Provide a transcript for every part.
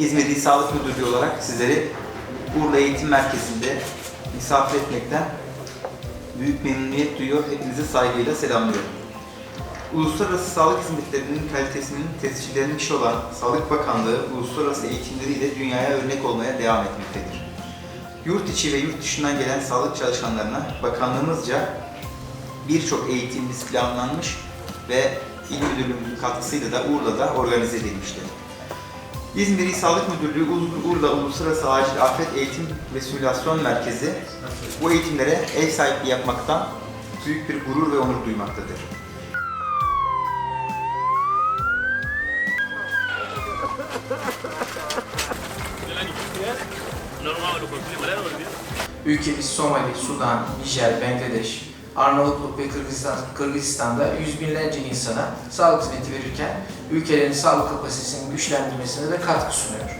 İzmir İl Sağlık Müdürlüğü olarak sizleri Urla Eğitim Merkezi'nde misafir etmekten büyük memnuniyet duyuyor. Hepinizi saygıyla selamlıyorum. Uluslararası sağlık hizmetlerinin kalitesinin tescillenmiş olan Sağlık Bakanlığı uluslararası eğitimleriyle dünyaya örnek olmaya devam etmektedir. Yurt içi ve yurt dışından gelen sağlık çalışanlarına bakanlığımızca birçok eğitimimiz planlanmış ve İl Müdürlüğümüzün katkısıyla da Urla'da organize edilmiştir. İzmir İl Sağlık Müdürlüğü Ur- Urla Uluslararası Acil Afet Eğitim ve Simülasyon Merkezi bu eğitimlere ev sahipliği yapmaktan büyük bir gurur ve onur duymaktadır. Ülkemiz Somali, Sudan, Nijer, Bangladeş, Arnavutluk ve Kırgızistan, Kırgızistan'da yüz binlerce insana sağlık hizmeti verirken ülkelerin sağlık kapasitesinin güçlendirmesine de katkı sunuyor.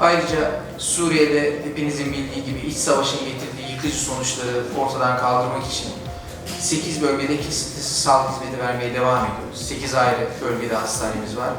Ayrıca Suriye'de hepinizin bildiği gibi iç savaşın getirdiği yıkıcı sonuçları ortadan kaldırmak için 8 bölgede kesintisiz sağlık hizmeti vermeye devam ediyoruz. 8 ayrı bölgede hastanemiz var.